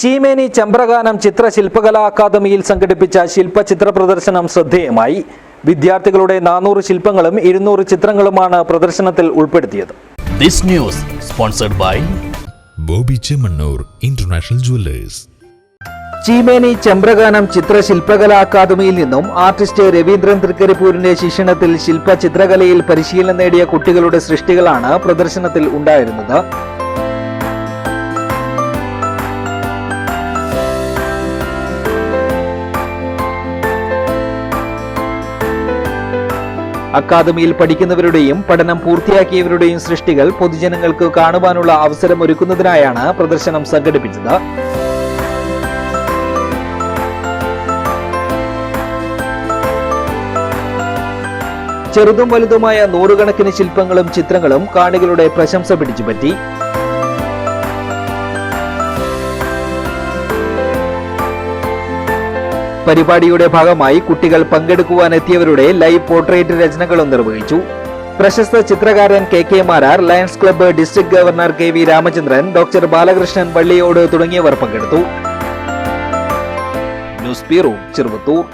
ചീമേനി ചമ്പ്രഗാനം ചിത്രശില്പകലാ അക്കാദമിയിൽ സംഘടിപ്പിച്ച ശില്പചിത്ര പ്രദർശനം ശ്രദ്ധേയമായി. വിദ്യാർത്ഥികളുടെ നാനൂറ് ശില്പങ്ങളും ഇരുന്നൂറ് ചിത്രങ്ങളുമാണ് പ്രദർശനത്തിൽ ഉൾപ്പെടുത്തിയത്. This news sponsored by Boby Chemmanur international jewellers. Cheemeni Chambraganam ചിത്രശില്പകലാ അക്കാദമിയിൽ നിന്നും ആർട്ടിസ്റ്റ് രവീന്ദ്രൻ തൃക്കരിപ്പൂരിന്റെ ശിക്ഷണത്തിൽ ശില്പ ചിത്രകലയിൽ പരിശീലനം നേടിയ കുട്ടികളുടെ സൃഷ്ടികളാണ് പ്രദർശനത്തിൽ ഉണ്ടായിരുന്നത്. അക്കാദമിയിൽ പഠിക്കുന്നവരുടെയും പഠനം പൂർത്തിയാക്കിയവരുടെയും സൃഷ്ടികൾ പൊതുജനങ്ങൾക്ക് കാണുവാനുള്ള അവസരം ഒരുക്കുന്നതിനായാണ് പ്രദർശനം സംഘടിപ്പിച്ചത്. ചെറുതും വലുതുമായ നൂറുകണക്കിന് ശില്പങ്ങളും ചിത്രങ്ങളും കാണികളുടെ പ്രശംസ പിടിച്ചുപറ്റി. പരിപാടിയുടെ ഭാഗമായി കുട്ടികൾ പങ്കെടുക്കുവാനെത്തിയവരുടെ ലൈവ് പോർട്രേറ്റ് രചനകളും നിർവഹിച്ചു. പ്രശസ്ത ചിത്രകാരൻ K K Marar Lions Club district governor K V Ramachandran doctor Balakrishnan Valliyode തുടങ്ങിയവർ പങ്കെടുത്തു. News bureau Cheruvathur.